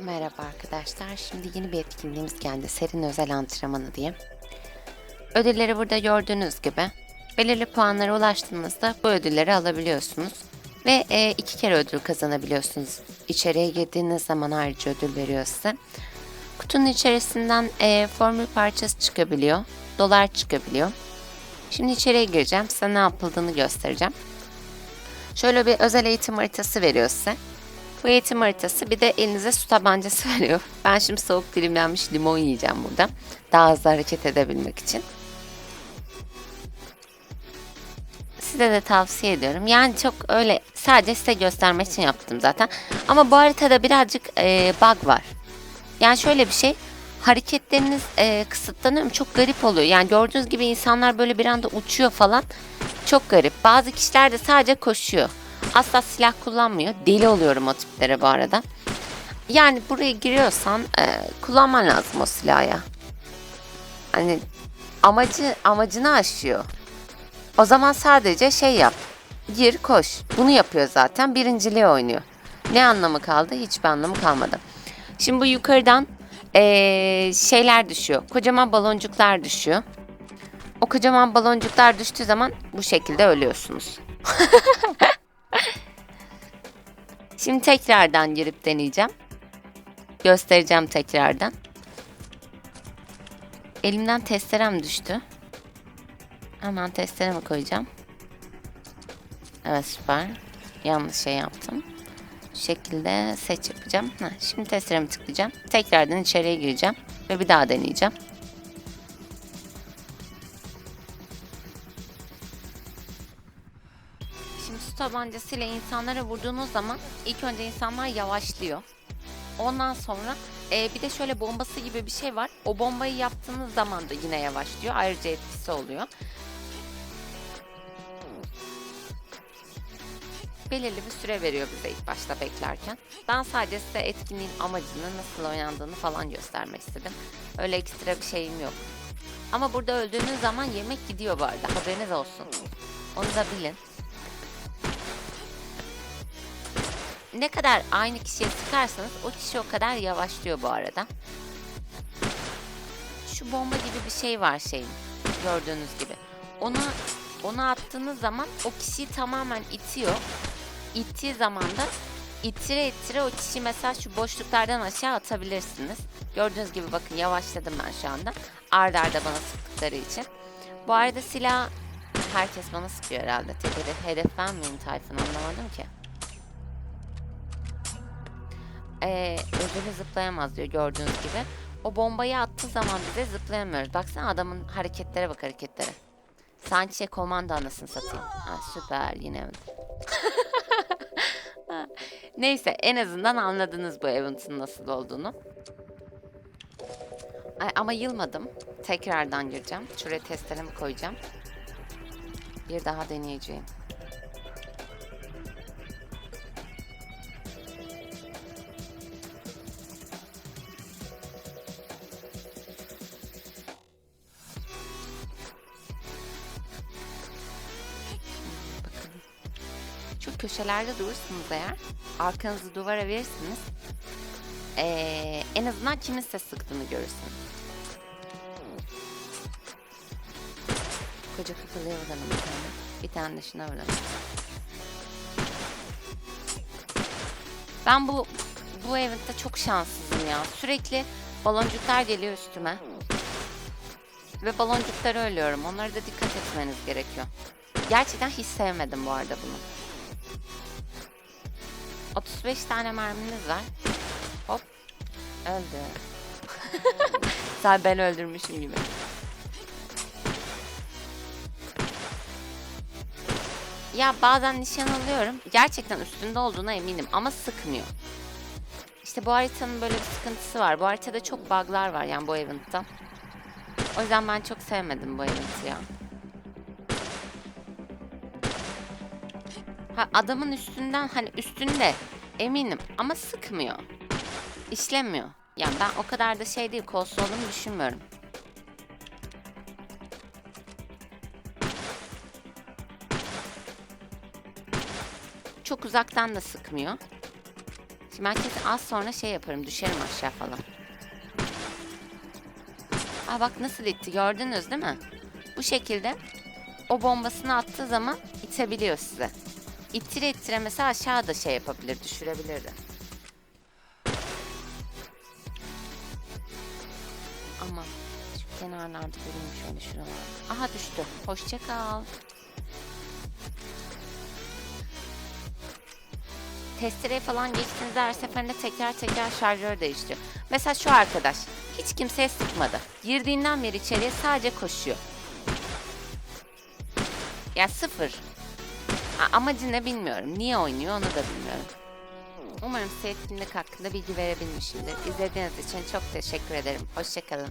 Merhaba arkadaşlar. Şimdi yeni bir etkinliğimiz geldi. Serin özel antrenmanı diye. Ödülleri burada gördüğünüz gibi. Belirli puanlara ulaştığınızda bu ödülleri alabiliyorsunuz. Ve e, iki kere ödül kazanabiliyorsunuz. İçeriye girdiğiniz zaman ayrıca ödül veriyor size. Kutunun içerisinden e, formül parçası çıkabiliyor. Dolar çıkabiliyor. Şimdi içeriye gireceğim. Size ne yapıldığını göstereceğim. Şöyle bir özel eğitim haritası veriyor size. Bu eğitim haritası bir de elinize su tabancası veriyor. Ben şimdi soğuk dilimlenmiş limon yiyeceğim burada. Daha hızlı hareket edebilmek için. Size de tavsiye ediyorum. Yani çok öyle sadece size göstermek için yaptım zaten. Ama bu haritada birazcık e, bug var. Yani şöyle bir şey. Hareketleriniz e, kısıtlanıyor mu? Çok garip oluyor. Yani gördüğünüz gibi insanlar böyle bir anda uçuyor falan. Çok garip. Bazı kişiler de sadece koşuyor. Asla silah kullanmıyor. Deli oluyorum o tiplere bu arada. Yani buraya giriyorsan e, kullanman lazım o silahı. Hani amacı amacını aşıyor. O zaman sadece şey yap. Gir koş. Bunu yapıyor zaten. Birinciliği oynuyor. Ne anlamı kaldı? Hiçbir anlamı kalmadı. Şimdi bu yukarıdan eee, şeyler düşüyor. Kocaman baloncuklar düşüyor. O kocaman baloncuklar düştüğü zaman bu şekilde ölüyorsunuz. Şimdi tekrardan girip deneyeceğim. Göstereceğim tekrardan. Elimden testerem düştü. Hemen testeremi koyacağım. Evet süper. Yanlış şey yaptım. Şu şekilde seç yapacağım. Heh, şimdi testeremi tıklayacağım. Tekrardan içeriye gireceğim. Ve bir daha deneyeceğim. Şimdi su tabancasıyla insanlara vurduğunuz zaman ilk önce insanlar yavaşlıyor. Ondan sonra e, bir de şöyle bombası gibi bir şey var. O bombayı yaptığınız zaman da yine yavaşlıyor. Ayrıca etkisi oluyor. belirli bir süre veriyor bize ilk başta beklerken. Ben sadece size etkinliğin amacını, nasıl oynandığını falan göstermek istedim. Öyle ekstra bir şeyim yok. Ama burada öldüğünüz zaman yemek gidiyor bu arada. Haberiniz olsun. Onu da bilin. Ne kadar aynı kişiye sıkarsanız o kişi o kadar yavaşlıyor bu arada. Şu bomba gibi bir şey var şeyin. Gördüğünüz gibi. Onu onu attığınız zaman o kişiyi tamamen itiyor. İttiği zaman da itire itire o kişiyi mesela şu boşluklardan aşağı atabilirsiniz. Gördüğünüz gibi bakın yavaşladım ben şu anda. Arda arda bana sıktıkları için. Bu arada silah herkes bana sıkıyor herhalde. Tek hedef ben miyim Tayfun anlamadım ki. Ee, ödülü zıplayamaz diyor gördüğünüz gibi. O bombayı attığı zaman bize zıplayamıyoruz. Baksana adamın hareketlere bak hareketlere. Sanki şey komando anasını satayım. Ha, süper yine. Neyse en azından anladınız bu event'ın nasıl olduğunu. Ay, ama yılmadım. Tekrardan gireceğim. Şuraya testlerimi koyacağım. Bir daha deneyeceğim. Köşelerde durursunuz eğer. Arkanızı duvara verirsiniz. Ee, en azından kimin size sıktığını görürsünüz. Koca kafalıya vuralım bir tane. Bir tane de şuna vuralım. Ben bu bu eventte çok şanssızım ya. Sürekli baloncuklar geliyor üstüme. Ve baloncuklara ölüyorum. Onlara da dikkat etmeniz gerekiyor. Gerçekten hiç sevmedim bu arada bunu. 35 tane merminiz var. Hop. Öldü. Sen ben öldürmüşüm gibi. Ya bazen nişan alıyorum. Gerçekten üstünde olduğuna eminim ama sıkmıyor. İşte bu haritanın böyle bir sıkıntısı var. Bu haritada çok bug'lar var yani bu event'ta. O yüzden ben çok sevmedim bu event'i ya. Ha, adamın üstünden hani üstünde eminim ama sıkmıyor. İşlemiyor. Yani ben o kadar da şey değil kolsuz olduğunu düşünmüyorum. Çok uzaktan da sıkmıyor. Şimdi ben kesin az sonra şey yaparım düşerim aşağı falan. Aa bak nasıl itti gördünüz değil mi? Bu şekilde o bombasını attığı zaman itebiliyor size. İttire ittire mesela aşağıda şey yapabilir, düşürebilirdi. Ama şu kenarlarda durayım şöyle şuralarda. Aha düştü. Hoşça kal. Testereye falan geçtiğinizde her seferinde tekrar tekrar şarjör değiştiriyor. Mesela şu arkadaş hiç kimseye sıkmadı. Girdiğinden beri içeriye sadece koşuyor. Ya sıfır. A- amacı ne bilmiyorum. Niye oynuyor onu da bilmiyorum. Umarım size etkinlik hakkında bilgi verebilmişimdir. İzlediğiniz için çok teşekkür ederim. Hoşçakalın.